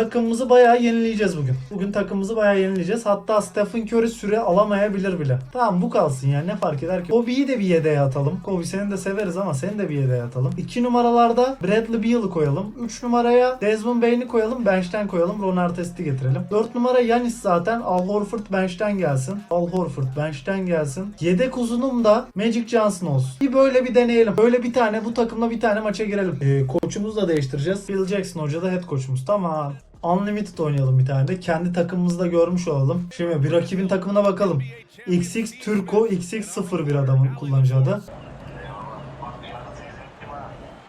Takımımızı bayağı yenileyeceğiz bugün. Bugün takımımızı bayağı yenileyeceğiz. Hatta Stephen Curry süre alamayabilir bile. Tamam bu kalsın yani ne fark eder ki. Kobe'yi de bir yedeğe atalım. Kobe seni de severiz ama seni de bir yedeğe atalım. 2 numaralarda Bradley Beal'ı koyalım. 3 numaraya Desmond Bain'i koyalım. Bench'ten koyalım. Ron Artest'i getirelim. 4 numara Yanis zaten. Al Horford bench'ten gelsin. Al Horford bench'ten gelsin. Yedek uzunum da Magic Johnson olsun. Bir böyle bir deneyelim. Böyle bir tane bu takımla bir tane maça girelim. Ee, koçumuzu da değiştireceğiz. Phil Jackson hoca da head koçumuz. Tamam. Unlimited oynayalım bir tane de. Kendi takımımızı da görmüş olalım. Şimdi bir rakibin takımına bakalım. XX Turko XX01 adamın kullanıcı adı.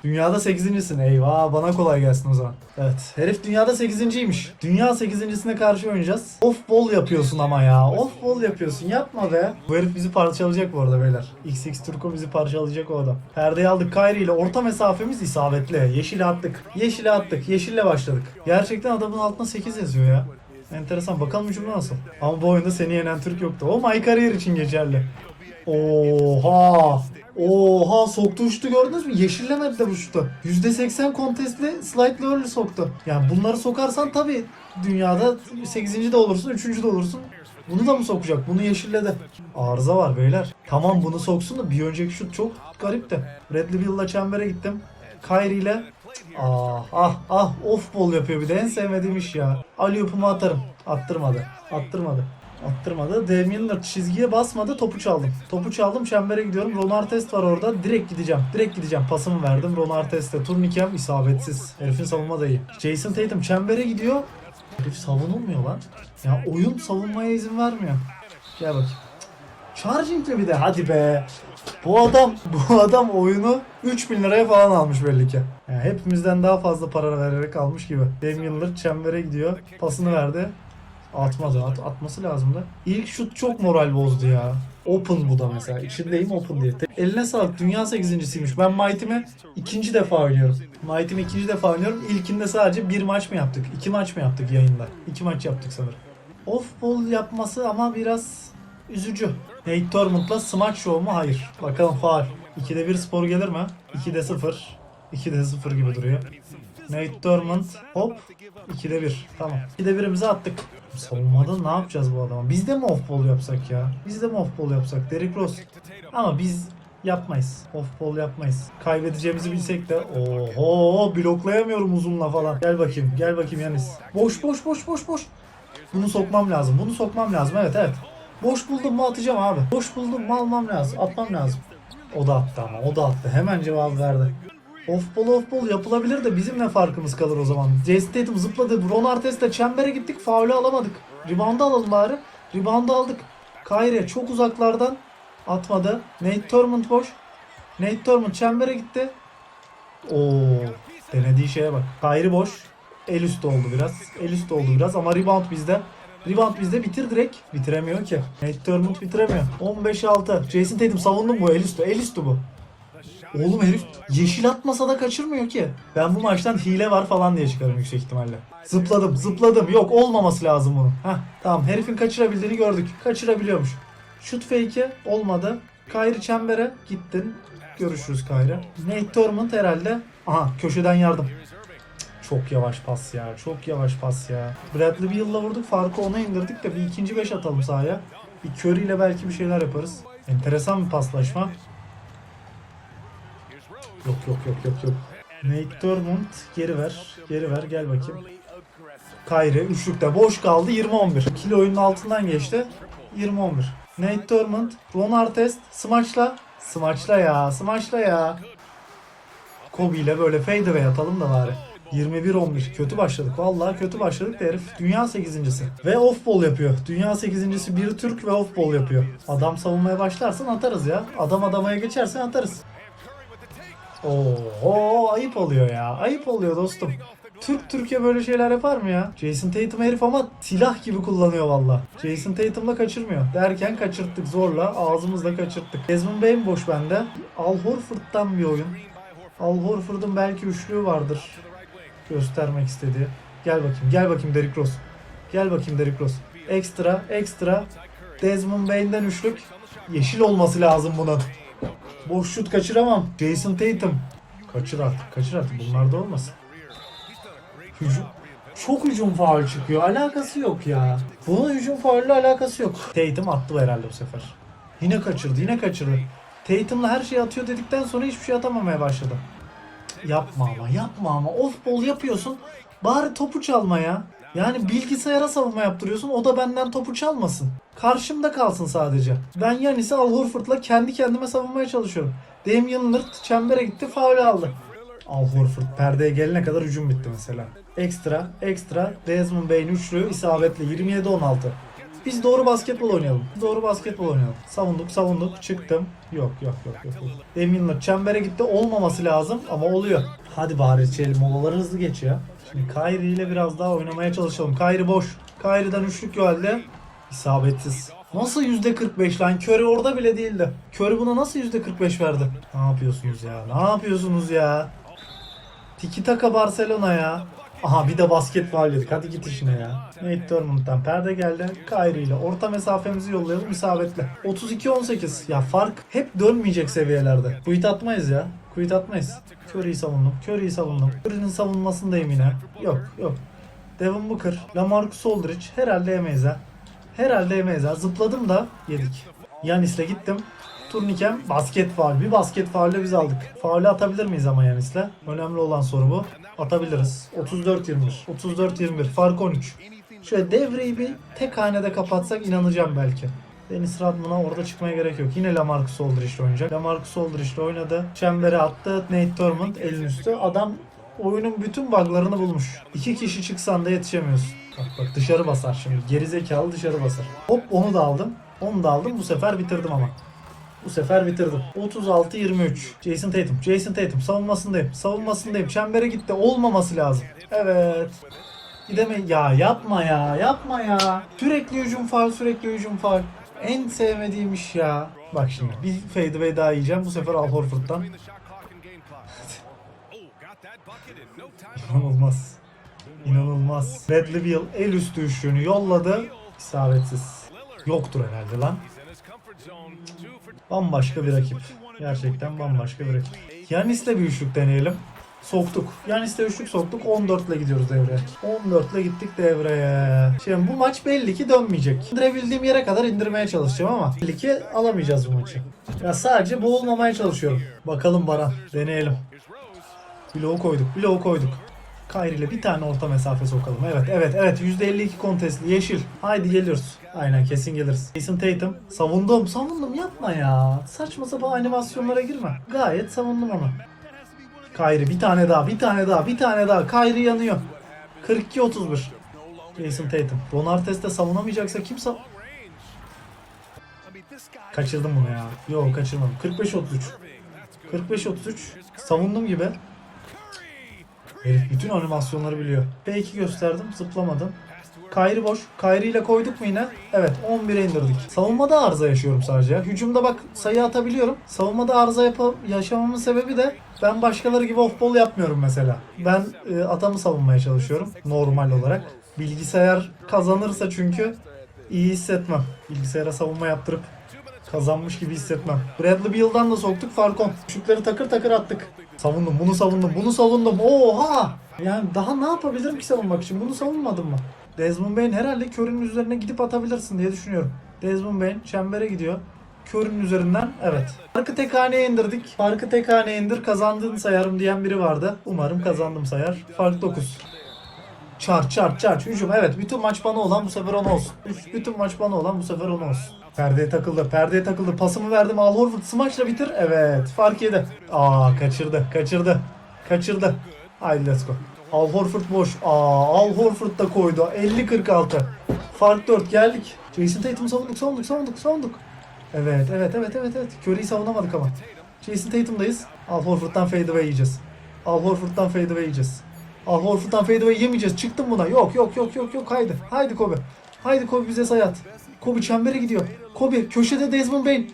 Dünyada 8.sin. Eyvah bana kolay gelsin o zaman. Evet. Herif dünyada 8.ymiş. Dünya 8.sine karşı oynayacağız. Off ball yapıyorsun ama ya. Off ball yapıyorsun. Yapma be. Bu herif bizi parçalayacak bu arada beyler. XX Turko bizi parçalayacak o adam. Perdeyi aldık Kyrie ile. Orta mesafemiz isabetli. Yeşile attık. Yeşile attık. Yeşille başladık. Gerçekten adamın altına 8 yazıyor ya. Enteresan. Bakalım hücumda nasıl? Ama bu oyunda seni yenen Türk yoktu. O my career için geçerli. Oha! Oha soktu uçtu gördünüz mü? Yeşillemedi de bu şutu. %80 kontestli slightly early soktu. Yani bunları sokarsan tabi dünyada 8. de olursun 3. de olursun. Bunu da mı sokacak? Bunu yeşilledi. Arıza var beyler. Tamam bunu soksun da bir önceki şut çok garipti. Bradley Beal'la çembere gittim. Kyrie ile Ah ah ah off ball yapıyor bir de en sevmediğim iş ya. Ali atarım. Attırmadı. Attırmadı. Attırmadı. Lillard çizgiye basmadı. Topu çaldım. Topu çaldım. Çembere gidiyorum. Ron Artest var orada. Direkt gideceğim. Direkt gideceğim. Pasımı verdim. Ron Artest'e. Turnikem isabetsiz. Herifin savunma da iyi. Jason Tatum çembere gidiyor. Herif savunulmuyor lan. Ya oyun savunmaya izin vermiyor. Gel bakayım. Charging'le bir de hadi be. Bu adam bu adam oyunu 3000 liraya falan almış belli ki. Yani hepimizden daha fazla para vererek almış gibi. Damian Lillard çembere gidiyor. Pasını verdi. Atmadı. At, atması lazımdı. İlk şut çok moral bozdu ya. Open bu da mesela. İçindeyim open diye. Eline sağlık. Dünya 8.siymiş. Ben Mighty'mi ikinci defa oynuyorum. Mighty'mi ikinci defa oynuyorum. İlkinde sadece bir maç mı yaptık? İki maç mı yaptık yayında? İki maç yaptık sanırım. Off ball yapması ama biraz üzücü. Nate Thurmond'la Smash Show mu? Hayır. Bakalım faal. 2'de 1 spor gelir mi? 2'de 0. 2'de 0 gibi duruyor. Nate Thurmond hop 2'de 1. Tamam. 2'de 1'imizi attık. Savunmada ne yapacağız bu adama? Biz de mi off ball yapsak ya? Biz de mi off ball yapsak? Derrick Rose. Ama biz yapmayız. Off ball yapmayız. Kaybedeceğimizi bilsek de oho bloklayamıyorum uzunla falan. Gel bakayım. Gel bakayım Yanis. Boş boş boş boş boş. Bunu sokmam lazım. Bunu sokmam lazım. Evet evet. Boş buldum mu atacağım abi. Boş buldum mu almam lazım. Atmam lazım. O da attı ama. O da attı. Hemen cevap verdi. Off ball off ball yapılabilir de bizim ne farkımız kalır o zaman? Jason Tatum zıpladı. Ron Artest'le çembere gittik. Faulü alamadık. Rebound'u alalım bari. Rebound'u aldık. Kyrie çok uzaklardan atmadı. Nate Thurmond boş. Nate Thurmond çembere gitti. Oo, denediği şeye bak. Kyrie boş. El üstü oldu biraz. El üstü oldu biraz ama rebound bizde. Rebound bizde bitir direkt. Bitiremiyor ki. Nate Thurmond bitiremiyor. 15-6. Jason Tatum savundu mu? El üstü. El üstü bu. Oğlum herif yeşil atmasa da kaçırmıyor ki. Ben bu maçtan hile var falan diye çıkarım yüksek ihtimalle. Zıpladım zıpladım. Yok olmaması lazım bunun. Heh tamam herifin kaçırabildiğini gördük. Kaçırabiliyormuş. Şut fake'i olmadı. Kyrie çembere gittin. Görüşürüz Kyrie. Nate Thurmond herhalde. Aha köşeden yardım. Çok yavaş pas ya. Çok yavaş pas ya. Bradley Beal'la vurduk. Farkı ona indirdik de bir ikinci beş atalım sahaya. Bir Curry ile belki bir şeyler yaparız. Enteresan bir paslaşma. Yok yok yok yok yok. Nate Thurmond geri ver. Geri ver gel bakayım. Kyrie üçlükte boş kaldı 20-11. Kilo oyunun altından geçti. 20-11. Nate Thurmond, Ron Artest, Smaçla. Smaçla ya, Smaçla ya. Kobe ile böyle fadeaway atalım da bari. 21-11. Kötü başladık. Vallahi kötü başladık da herif dünya 8.si. Ve off ball yapıyor. Dünya 8.si bir Türk ve off ball yapıyor. Adam savunmaya başlarsan atarız ya. Adam adamaya geçersen atarız. Oo ayıp oluyor ya. Ayıp oluyor dostum. Türk Türkiye böyle şeyler yapar mı ya? Jason Tatum herif ama silah gibi kullanıyor valla. Jason Tatum'la kaçırmıyor. Derken kaçırttık zorla. Ağzımızla kaçırttık. Desmond Bain boş bende. Al Horford'dan bir oyun. Al Horford'un belki üçlüğü vardır. Göstermek istediği. Gel bakayım. Gel bakayım Derrick Rose. Gel bakayım Derrick Rose. Ekstra. Ekstra. Desmond Bain'den üçlük. Yeşil olması lazım bunun. Boş şut kaçıramam. Jason Tatum. Kaçır artık. Kaçır artık. Bunlar da olmasın. Hücum. çok hücum faul çıkıyor. Alakası yok ya. Bunun hücum faulle alakası yok. Tatum attı herhalde bu sefer. Yine kaçırdı, yine kaçırdı. Tatum'la her şeyi atıyor dedikten sonra hiçbir şey atamamaya başladı. Yapma ama, yapma ama. Off ball yapıyorsun. Bari topu çalma ya. Yani bilgisayara savunma yaptırıyorsun. O da benden topu çalmasın. Karşımda kalsın sadece. Ben Yanis'i Al Horford'la kendi kendime savunmaya çalışıyorum. Damian Lillard çembere gitti, faul aldı. Al Horford perdeye gelene kadar hücum bitti mesela. Ekstra, ekstra. Desmond Bain üçlü isabetli 27-16. Biz doğru basketbol oynayalım. Doğru basketbol oynayalım. Savunduk, savunduk, çıktım. Yok, yok, yok, yok. yok. Damian çembere gitti. Olmaması lazım ama oluyor. Hadi bari içelim. Molaları hızlı geç ya. Şimdi Kyrie ile biraz daha oynamaya çalışalım. Kyrie boş. Kyrie'den üçlük geldi. İsabetsiz. Nasıl %45 lan? Curry orada bile değildi. Curry buna nasıl %45 verdi? Ne yapıyorsunuz ya? Ne yapıyorsunuz ya? Tiki taka Barcelona ya. Aha bir de basket faul yedik. Hadi git işine ya. Nate Thurmond'dan perde geldi. Kyrie ile orta mesafemizi yollayalım isabetli. 32-18. Ya fark hep dönmeyecek seviyelerde. Quit atmayız ya. Quit atmayız. Curry'i savundum. Curry'i savundum. Curry'nin savunmasındayım yine. Yok yok. Devin Booker, Lamarcus Aldridge herhalde yemeyiz ha. Herhalde yemeyiz ha. Zıpladım da yedik. Yanis'le gittim. Turnikem basket faul. Bir basket faulle biz aldık. Faulü atabilir miyiz ama Yanis'le? Önemli olan soru bu. Atabiliriz. 34-21. 34-21. Fark 13. Şöyle devreyi bir tek hanede kapatsak inanacağım belki. Dennis Rodman'a orada çıkmaya gerek yok. Yine Lamarcus Aldridge oynayacak. Lamarcus Aldridge oynadı. Çembere attı. Nate Thurmond elin üstü. Adam oyunun bütün buglarını bulmuş. İki kişi çıksan da yetişemiyorsun. Bak bak dışarı basar şimdi. Gerizekalı dışarı basar. Hop onu da aldım. Onu da aldım. Bu sefer bitirdim ama. Bu sefer bitirdim. 36-23. Jason Tatum. Jason Tatum. Savunmasındayım. Savunmasındayım. Çembere gitti. Olmaması lazım. Evet. Gideme ya yapma ya yapma ya. Sürekli hücum faul sürekli hücum faul. En sevmediğim iş ya. Bak şimdi bir fadeaway daha yiyeceğim. Bu sefer Al Horford'dan. İnanılmaz. İnanılmaz. Bradley Beal el üstü üçlüğünü yolladı. İsabetsiz. Yoktur herhalde lan. Bambaşka bir rakip. Gerçekten bambaşka bir rakip. Yanis'le bir üçlük deneyelim. Soktuk. Yanis'le üçlük soktuk. 14 ile gidiyoruz devreye. 14 ile gittik devreye. Şimdi bu maç belli ki dönmeyecek. İndirebildiğim yere kadar indirmeye çalışacağım ama belli ki alamayacağız bu maçı. Ya sadece boğulmamaya çalışıyorum. Bakalım Baran. Deneyelim. Bloğu koyduk. Bloğu koyduk. Kyrie ile bir tane orta mesafe sokalım. Evet evet evet %52 kontestli yeşil. Haydi geliyoruz. Aynen kesin geliriz. Jason Tatum. Savundum savundum yapma ya. Saçma sapan animasyonlara girme. Gayet savundum onu. Kyrie bir tane daha bir tane daha bir tane daha. Kyrie yanıyor. 42-31. Jason Tatum. Ron Artest savunamayacaksa kim sav... Kaçırdım bunu ya. Yok kaçırmadım. 45-33. 45-33. Savundum gibi. Herif bütün animasyonları biliyor. P2 gösterdim zıplamadım. Kayri boş. Kayri ile koyduk mu yine? Evet 11'e indirdik. Savunmada arıza yaşıyorum sadece. Hücumda bak sayı atabiliyorum. Savunmada arıza yapa- yaşamamın sebebi de ben başkaları gibi off-ball yapmıyorum mesela. Ben e, atamı savunmaya çalışıyorum normal olarak. Bilgisayar kazanırsa çünkü iyi hissetmem. Bilgisayara savunma yaptırıp kazanmış gibi hissetmem. Bradley Beal'dan da soktuk Farkon. Şutları takır takır attık. Savundum, bunu savundum, bunu savundum. Oha! Yani daha ne yapabilirim ki savunmak için? Bunu savunmadım mı? Desmond Bain herhalde körün üzerine gidip atabilirsin diye düşünüyorum. Desmond Bain çembere gidiyor. Körün üzerinden evet. Farkı tek haneye indirdik. Farkı tek haneye indir kazandığını sayarım diyen biri vardı. Umarım kazandım sayar. Fark 9. Çarç çarç çarç hücum evet bütün maç bana olan bu sefer ona olsun. Bütün maç bana olan bu sefer ona olsun. Perdeye takıldı perdeye takıldı pasımı verdim Al Horford smaçla bitir evet fark yedi. Aa kaçırdı kaçırdı kaçırdı. Haydi let's go. Al Horford boş. Aa Al Horford da koydu 50-46. Fark 4 geldik. Jason Tatum savunduk savunduk savunduk savunduk. Evet evet evet evet evet. Curry'i savunamadık ama. Jason Tatum'dayız. Al Horford'dan fadeaway yiyeceğiz. Al Horford'dan fadeaway yiyeceğiz. Al Horford'dan fadeaway yemeyeceğiz. Çıktım buna. Yok yok yok yok yok. Haydi. Haydi Kobe. Haydi Kobe bize sayat. Kobe çembere gidiyor. Kobe köşede Desmond Bain.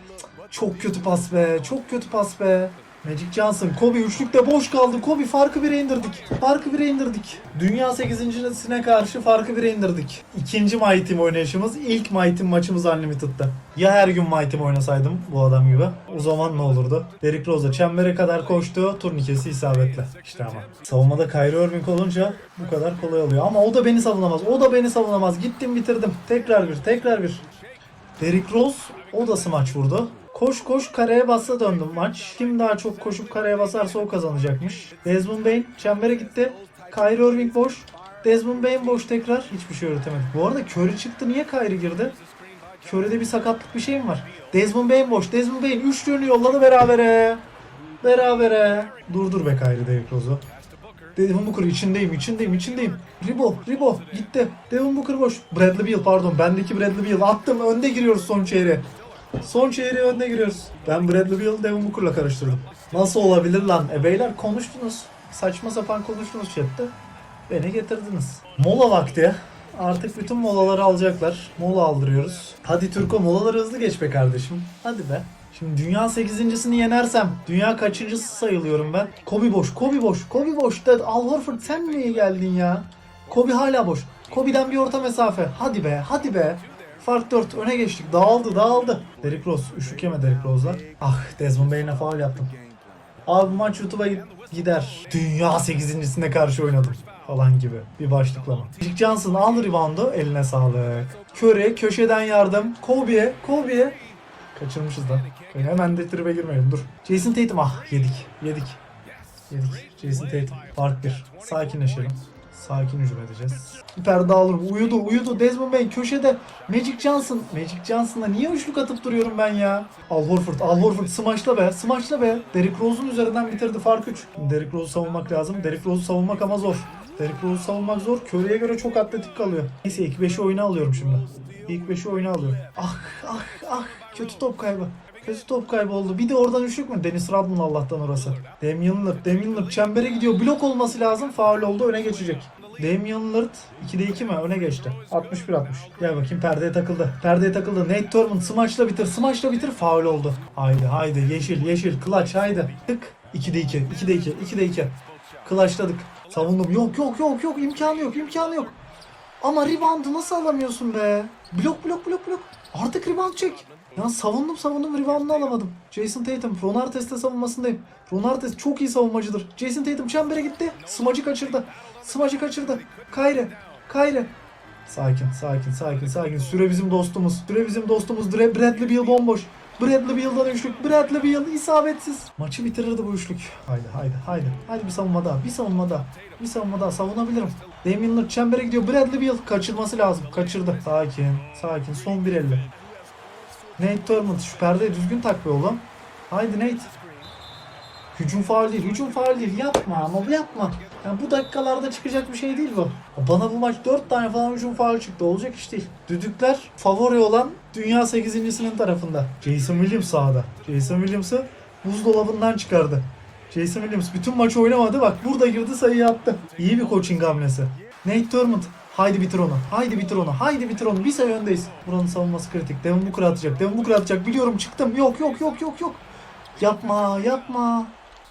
Çok kötü pas be. Çok kötü pas be. Magic Johnson, Kobe üçlükte boş kaldı. Kobe farkı bire indirdik. Farkı bire indirdik. Dünya 8.sine karşı farkı bire indirdik. İkinci My Team oynayışımız. ilk My Team maçımız Unlimited'da. Ya her gün My Team oynasaydım bu adam gibi. O zaman ne olurdu? Derrick Rose'a çembere kadar koştu. Turnikesi isabetli. İşte ama. Savunmada Kyrie Irving olunca bu kadar kolay oluyor. Ama o da beni savunamaz. O da beni savunamaz. Gittim bitirdim. Tekrar bir, tekrar bir. Derrick Rose o da smaç vurdu. Koş koş kareye bassa döndüm maç. Kim daha çok koşup kareye basarsa o kazanacakmış. Desmond Bain çembere gitti. Kyrie Irving boş. Desmond Bain boş tekrar. Hiçbir şey öğretemedik. Bu arada Curry çıktı. Niye Kyrie girdi? Curry'de bir sakatlık bir şey mi var? Desmond Bain boş. Desmond Bain üçlüğünü yolladı berabere. Berabere. Durdur be Kyrie Derrick Rose'u. Devin Booker içindeyim, içindeyim, içindeyim. Ribo, Ribo gitti. Devin Booker boş. Bradley Beal pardon. Bendeki Bradley Beal. Attım. Önde giriyoruz son çeyreğe. Son çeyreğe önde giriyoruz. Ben Bradley Beal'ı Devin Booker'la karıştırdım. Nasıl olabilir lan? E beyler konuştunuz. Saçma sapan konuştunuz chatte. Beni getirdiniz. Mola vakti. Artık bütün molaları alacaklar. Mola aldırıyoruz. Hadi Türko molaları hızlı geç be kardeşim. Hadi be. Şimdi dünya 8.sini yenersem dünya kaçıncısı sayılıyorum ben? Kobe boş, Kobe boş, Kobe boş. Da Al Horford sen niye geldin ya? Kobe hala boş. Kobe'den bir orta mesafe. Hadi be, hadi be. Fark 4 öne geçtik. Dağıldı, dağıldı. Derrick Rose, üçlük yeme Derrick Rose'la. Ah Desmond Bain'e faul yaptım. Abi maç YouTube'a gider. Dünya 8.sine karşı oynadım falan gibi bir başlıklama. Magic Johnson al reboundu eline sağlık. Curry köşeden yardım. Kobe, Kobe. Kaçırmışız da. Hemen de tribe girmeyelim dur. Jason Tatum ah yedik yedik. Yedik. Jason Tatum. Fark bir. Sakinleşelim. Sakin hücum edeceğiz. Bir perde alırım. Uyudu uyudu. Desmond Bey köşede. Magic Johnson. Magic Johnson'la niye üçlük atıp duruyorum ben ya? Al Horford. Al Horford. Smaçla be. Smaçla be. Derrick Rose'un üzerinden bitirdi fark 3. Derrick Rose'u savunmak lazım. Derrick Rose'u savunmak ama zor. Derrick Rose'u savunmak zor. Curry'e göre çok atletik kalıyor. Neyse ilk 5'i oyuna alıyorum şimdi. İlk 5'i oyuna alıyorum. Ah ah ah. Kötü top kaybı. Kötü top kaybı oldu. Bir de oradan üçlük mü? Dennis Rodman Allah'tan orası. Damian Lillard. Damian Lillard çembere gidiyor. Blok olması lazım. Faul oldu. Öne geçecek. Damian Lillard 2'de 2 mi? Öne geçti. 61-60. Gel bakayım perdeye takıldı. Perdeye takıldı. Nate Thurman smaçla bitir. Smaçla bitir. Faul oldu. Haydi haydi. Yeşil yeşil. Clutch haydi. Tık. 2'de 2. 2'de 2. 2'de 2. Clutchladık. Savundum. Yok yok yok yok. imkanı yok. imkanı yok. Ama rebound'u nasıl alamıyorsun be? Blok blok blok blok. Artık rebound çek. Ya savundum savundum rebound'unu alamadım. Jason Tatum. Ron Artest'e savunmasındayım. Ron Artest çok iyi savunmacıdır. Jason Tatum çembere gitti. Smacı kaçırdı. Smacı kaçırdı. Kayre. Kayre. Sakin, sakin, sakin, sakin. Süre bizim dostumuz. Süre bizim dostumuz. Bradley Beal bomboş. Bradley Beal'dan üçlük. Bradley Beal isabetsiz. Maçı bitirirdi bu üçlük. Haydi, haydi, haydi. Haydi bir savunma daha. Bir savunma daha. Bir savunma daha. Savunabilirim. Damian Lillard çembere gidiyor. Bradley Beal kaçırması lazım. Kaçırdı. Sakin, sakin. Son bir elle. Nate Thurmond şu perdeyi düzgün tak be oğlum. Haydi Nate. Hücum faal değil, hücum faal değil. Yapma ama bu yapma. Yani bu dakikalarda çıkacak bir şey değil bu. Bana bu maç 4 tane falan hücum faal çıktı. Olacak iş değil. Düdükler favori olan Dünya 8.sinin tarafında. Jason Williams sahada. Jason Williams'ı buzdolabından çıkardı. Jason Williams bütün maçı oynamadı. Bak burada girdi sayıyı attı. İyi bir coaching hamlesi. Nate Thurmond. Haydi bitir onu. Haydi bitir onu. Haydi bitir onu. Bir sayı öndeyiz. Buranın savunması kritik. Devin Booker atacak. Devin Booker atacak. Biliyorum çıktım. Yok yok yok yok yok. Yapma yapma.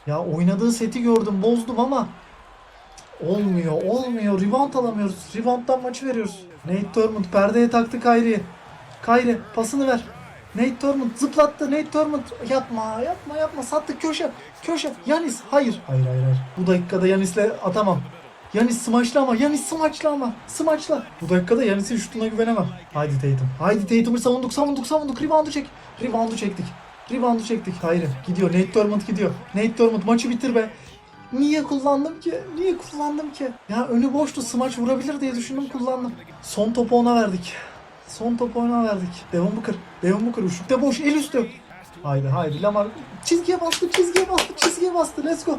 Ya oynadığı seti gördüm bozdum ama olmuyor olmuyor. Rebound alamıyoruz. Rebound'dan maçı veriyoruz. Nate Thurmond perdeye taktı Kyrie'yi. Kyrie pasını ver. Nate Thurmond zıplattı. Nate Thurmond yapma yapma yapma sattı köşe köşe. Yanis hayır. Hayır hayır hayır. Bu dakikada Yanis'le atamam. Yanis smaçla ama Yanis smaçla ama smaçla. Bu dakikada Yanis'in şutuna güvenemem. Haydi Tatum. Haydi Tatum'u savunduk savunduk savunduk. Rebound'u çek. Rebound'u çektik. Rebound'u çektik. Hayır. Gidiyor. Nate Thurmond gidiyor. Nate Thurmond maçı bitir be. Niye kullandım ki? Niye kullandım ki? Ya önü boştu. Smaç vurabilir diye düşündüm kullandım. Son topu ona verdik. Son topu ona verdik. Devon Booker. Devon Booker üçlükte boş. El üstü. Haydi haydi. Lamar çizgiye bastı. Çizgiye bastı. Çizgiye bastı. Let's go.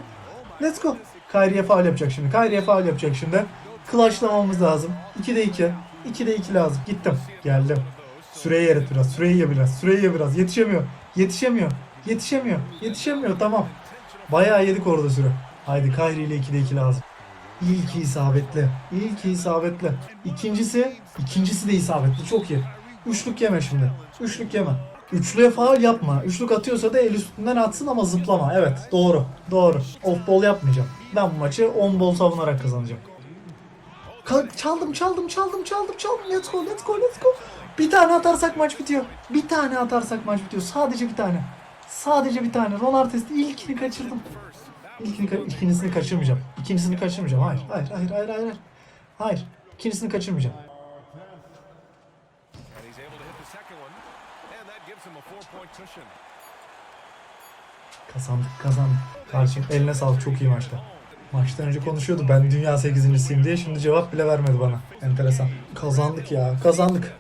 Let's go. Kyrie'ye faul yapacak şimdi. Kyrie'ye faul yapacak şimdi. Clutchlamamız lazım. 2'de 2. 2'de 2 lazım. Gittim. Geldim. Süreyi yarat biraz. Süreyi ye biraz. Süreyi ye biraz. Yetişemiyor. Yetişemiyor. Yetişemiyor. Yetişemiyor. Tamam. Bayağı yedik orada süre. Haydi Kyrie ile 2'de 2 lazım. İlki isabetli. İlki isabetli. İkincisi, ikincisi de isabetli. Çok iyi. Üçlük yeme şimdi. Üçlük yeme. Üçlüye faal yapma. Üçlük atıyorsa da el üstünden atsın ama zıplama. Evet doğru. Doğru. Off ball yapmayacağım. Ben bu maçı on ball savunarak kazanacağım. Ka- çaldım çaldım çaldım çaldım çaldım. Let's go let's go let's go. Bir tane atarsak maç bitiyor. Bir tane atarsak maç bitiyor. Sadece bir tane. Sadece bir tane. Ron Artest'i ilkini kaçırdım. İlkini, ikincisini kaçırmayacağım. İkincisini kaçırmayacağım. Hayır hayır hayır hayır hayır. Hayır. İkincisini kaçırmayacağım. Kazandık kazandık. Kardeşim eline sağlık çok iyi maçta. Maçtan önce konuşuyordu ben dünya 8.siyim diye şimdi cevap bile vermedi bana. Enteresan. Kazandık ya kazandık.